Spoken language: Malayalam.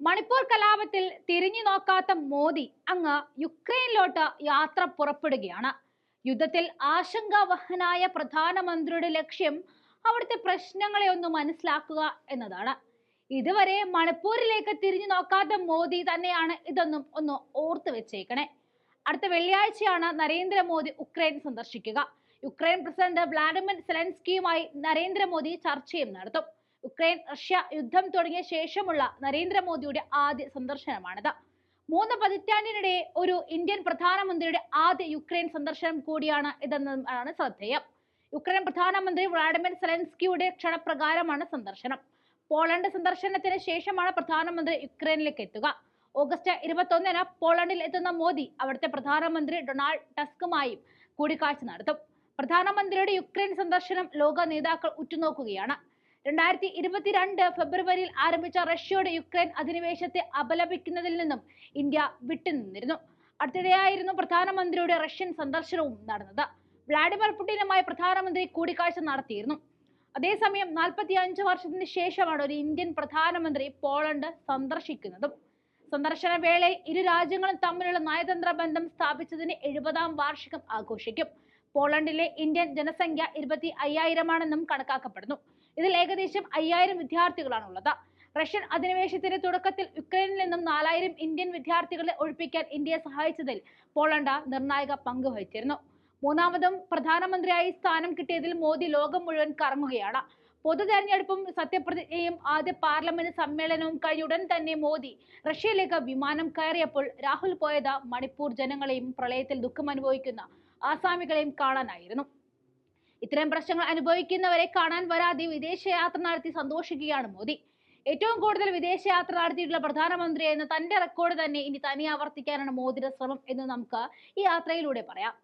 മണിപ്പൂർ കലാപത്തിൽ തിരിഞ്ഞു നോക്കാത്ത മോദി അങ്ങ് യുക്രൈനിലോട്ട് യാത്ര പുറപ്പെടുകയാണ്. യുദ്ധത്തിൽ ആശങ്കാവഹനായ പ്രധാനമന്ത്രിയുടെ ലക്ഷ്യം അവിടുത്തെ പ്രശ്നങ്ങളെ ഒന്ന് മനസ്സിലാക്കുക എന്നതാണ്. ഇതുവരെ മണിപ്പൂരിലേക്ക് തിരിഞ്ഞു നോക്കാത്ത മോദി തന്നെയാണ് ഇതൊന്നും ഒന്ന് ഓർത്തു വെച്ചേക്കണേ. അടുത്ത വെള്ളിയാഴ്ചയാണ് നരേന്ദ്രമോദി ഉക്രൈൻ സന്ദർശിക്കുക. യുക്രൈൻ പ്രസിഡന്റ് വ്ളാഡിമിർ സെലൻസ്കിയുമായി നരേന്ദ്രമോദി ചർച്ചയും നടത്തും. യുക്രൈൻ റഷ്യ യുദ്ധം തുടങ്ങിയ ശേഷമുള്ള നരേന്ദ്രമോദിയുടെ ആദ്യ സന്ദർശനമാണിത്. മൂന്ന് പതിറ്റാണ്ടിനിടെ ഒരു ഇന്ത്യൻ പ്രധാനമന്ത്രിയുടെ ആദ്യ യുക്രൈൻ സന്ദർശനം കൂടിയാണ് ഇതെന്നാണ് ശ്രദ്ധേയം. യുക്രൈൻ പ്രധാനമന്ത്രി വ്ളാഡിമിർ സെലൻസ്കിയുടെ ക്ഷണപ്രകാരമാണ് സന്ദർശനം. പോളണ്ട് സന്ദർശനത്തിന് ശേഷമാണ് പ്രധാനമന്ത്രി യുക്രൈനിലേക്ക് എത്തുക. ഓഗസ്റ്റ് ഇരുപത്തൊന്നിന് പോളണ്ടിൽ എത്തുന്ന മോദി അവിടുത്തെ പ്രധാനമന്ത്രി ഡൊണാൾഡ് ടസ്കുമായും കൂടിക്കാഴ്ച നടത്തും. പ്രധാനമന്ത്രിയുടെ യുക്രൈൻ സന്ദർശനം ലോക നേതാക്കൾ ഉറ്റുനോക്കുകയാണ്. രണ്ടായിരത്തി ഇരുപത്തിരണ്ട് ഫെബ്രുവരിയിൽ ആരംഭിച്ച റഷ്യയുടെ യുക്രൈൻ അധിനിവേശത്തെ അപലപിക്കുന്നതിൽ നിന്നും ഇന്ത്യ വിട്ടുനിന്നിരുന്നു. അടുത്തിടെയായിരുന്നു പ്രധാനമന്ത്രിയുടെ റഷ്യൻ സന്ദർശനവും നടന്നത്. വ്ളാഡിമിർ പുടിനുമായി പ്രധാനമന്ത്രി കൂടിക്കാഴ്ച നടത്തിയിരുന്നു. അതേസമയം നാൽപ്പത്തി അഞ്ച് വർഷത്തിന് ശേഷമാണ് ഒരു ഇന്ത്യൻ പ്രധാനമന്ത്രി പോളണ്ട് സന്ദർശിക്കുന്നതും. സന്ദർശന വേളയിൽ ഇരു രാജ്യങ്ങളും തമ്മിലുള്ള നയതന്ത്ര ബന്ധം സ്ഥാപിച്ചതിന് എഴുപതാം വാർഷികം ആഘോഷിക്കും. പോളണ്ടിലെ ഇന്ത്യൻ ജനസംഖ്യ ഇരുപത്തി അയ്യായിരമാണെന്നും കണക്കാക്കപ്പെടുന്നു. ഇതിൽ ഏകദേശം അയ്യായിരം വിദ്യാർത്ഥികളാണ് ഉള്ളത് റഷ്യൻ അധിനിവേശത്തിന്റെ തുടക്കത്തിൽ യുക്രൈനിൽ നിന്നും നാലായിരം ഇന്ത്യൻ വിദ്യാർത്ഥികളെ ഒഴിപ്പിക്കാൻ ഇന്ത്യയെ സഹായിച്ചതിൽ പോളണ്ട് നിർണായക പങ്ക് വഹിച്ചിരുന്നു. മൂന്നാമതും പ്രധാനമന്ത്രിയായി സ്ഥാനം കിട്ടിയതിൽ മോദി ലോകം മുഴുവൻ കറങ്ങുകയാണ്. പൊതു തെരഞ്ഞെടുപ്പും സത്യപ്രതിജ്ഞയും ആദ്യ പാർലമെന്റ് സമ്മേളനവും കഴിഞ്ഞ ഉടൻ തന്നെ മോദി റഷ്യയിലേക്ക് വിമാനം കയറിയപ്പോൾ രാഹുൽ പോയത് മണിപ്പൂർ ജനങ്ങളെയും പ്രളയത്തിൽ ദുഃഖം അനുഭവിക്കുന്ന ആസാമികളെയും കാണാനായിരുന്നു. ഇത്തരം പ്രശ്നങ്ങൾ അനുഭവിക്കുന്നവരെ കാണാൻ വരാതെ വിദേശയാത്ര നടത്തി സന്തോഷിക്കുകയാണ് മോദി. ഏറ്റവും കൂടുതൽ വിദേശയാത്ര നടത്തിയിട്ടുള്ള പ്രധാനമന്ത്രി എന്ന തന്റെ റെക്കോർഡ് തന്നെ ഇനി തനി ആവർത്തിക്കാനാണ് മോദിയുടെ ശ്രമം എന്ന് നമുക്ക് ഈ യാത്രയിലൂടെ പറയാം.